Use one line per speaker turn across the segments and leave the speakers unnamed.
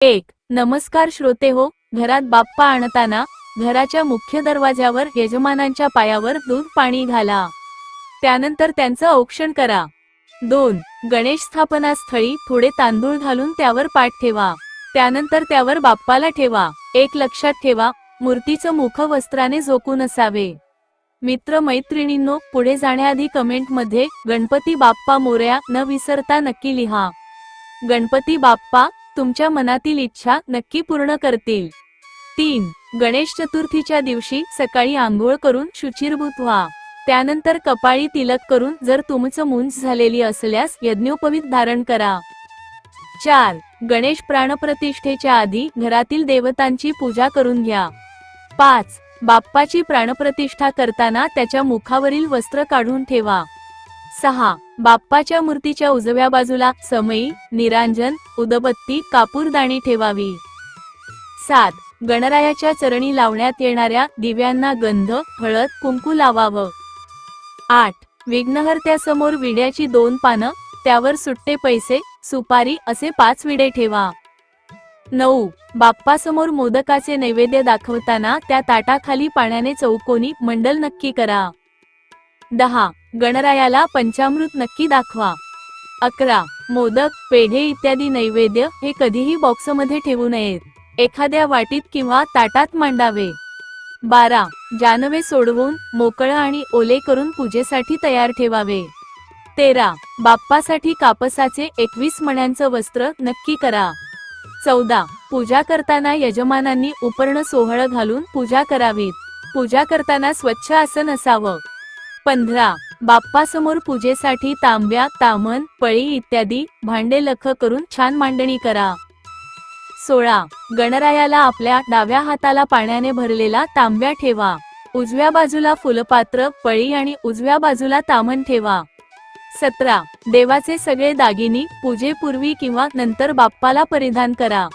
एक नमस्कार श्रोते हो घरात बाप्पा आणताना घराच्या मुख्य दरवाज्यावर यजमानांच्या पायावर दूध पाणी घाला. त्यानंतर त्यांचं औक्षण करा. दोन गणेश स्थापना स्थळी थोडे तांदूळ घालून त्यावर पाठ ठेवा. त्यानंतर त्यावर बाप्पाला ठेवा. एक लक्षात ठेवा मूर्तीचं मुख वस्त्राने झोकून असावे. मित्र मैत्रिणींनो पुढे जाण्याआधी कमेंटमध्ये गणपती बाप्पा मोऱ्या न विसरता नक्की लिहा. गणपती बाप्पा तुमच्या मनातील इच्छा नक्की पूर्ण करतील. तीन गणेश चतुर्थीच्या दिवशी सकाळी आंघोळ करून शुचिरभूत व्हा. त्यानंतर कपाळी तिलक करून जर तुमचं मुंज झालेली असल्यास यज्ञोपवीत धारण करा. चार गणेश प्राणप्रतिष्ठेच्या आधी घरातील देवतांची पूजा करून घ्या. पाच बाप्पाची प्राणप्रतिष्ठा करताना त्याच्या मुखावरील वस्त्र काढून ठेवा. सहा. बाप्पाच्या मूर्तीच्या उजव्या बाजूला समई निरांजन उदबत्ती कापूरदाणी ठेवावी. सात. गणरायाच्या चरणी लावण्यात येणाऱ्या दिव्यांना गंध हळद कुंकू लावावं. आठ. विघ्नहर्त्यासमोर विड्याची दोन पानं त्यावर सुट्टे पैसे सुपारी असे पाच विडे ठेवा. नऊ. बाप्पासमोर मोदकाचे नैवेद्य दाखवताना त्या ताटाखाली पाण्याने चौकोनी मंडल नक्की करा. दहा. गणरायाला पंचामृत नक्की दाखवा. अकरा मोदक पेढे इत्यादी नैवेद्य हे कधीही बॉक्समध्ये ठेवू नयेत. एखाद्या वाटीत किंवा ताटात मांडावे. बारा जानवे सोडवून मोकळं आणि ओले करून पूजेसाठी तयार ठेवावे. तेरा बाप्पासाठी कापसाचे एकवीस मण्यांचं वस्त्र नक्की करा. चौदा पूजा करताना यजमानांनी उपर्ण सोहळं घालून पूजा करावीत. पूजा करताना स्वच्छ आसन असावं. पंधरा बाप्पासमोर पूजेसाठी तांब्या तामन पळी इत्यादी भांडे लख करून छान मांडणी करा. सोळा. गणरायाला आपल्या डाव्या हाताला पाण्याने भरलेला तांब्या ठेवा. उजव्या बाजूला फुलपात्र पळी आणि उजव्या बाजूला तामन ठेवा. सतरा. देवाचे सगळे दागिनी पूजेपूर्वी किंवा नंतर बाप्पाला परिधान करा.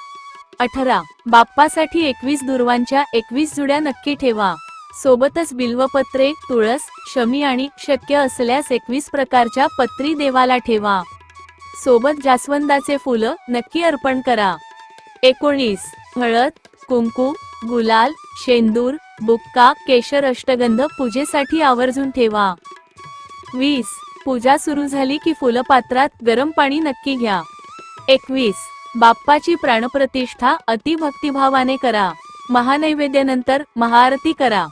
अठरा. बाप्पासाठी एकवीस दुर्वांच्या एकवीस जुड्या नक्की ठेवा. सोबतच बिल्वपत्रे तुळस शमी आणि शक्य असल्यास एकवीस प्रकारच्या पत्री देवाला ठेवा. सोबत जास्वंदाचे फुलं नक्की अर्पण करा. एकोणीस. हळद कुंकू गुलाल शेंदूर बुक्का केशर अष्टगंध पूजेसाठी आवर्जून ठेवा. वीस. पूजा सुरू झाली की फुलपात्रात गरम पाणी नक्की घ्या. एकवीस. बाप्पाची प्राणप्रतिष्ठा अतिभक्तिभावाने करा. महानैवेद्यानंतर महाआरती करा.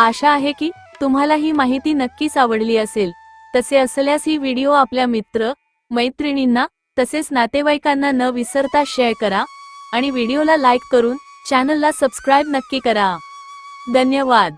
आशा आहे की तुम्हाला ही माहिती नक्कीच आवडली असेल. तसे असल्यास ही व्हिडिओ आपल्या मित्र मैत्रिणींना तसेच नातेवाईकांना न विसरता शेअर करा आणि व्हिडिओला लाईक करून चॅनलला सबस्क्राईब नक्की करा. धन्यवाद.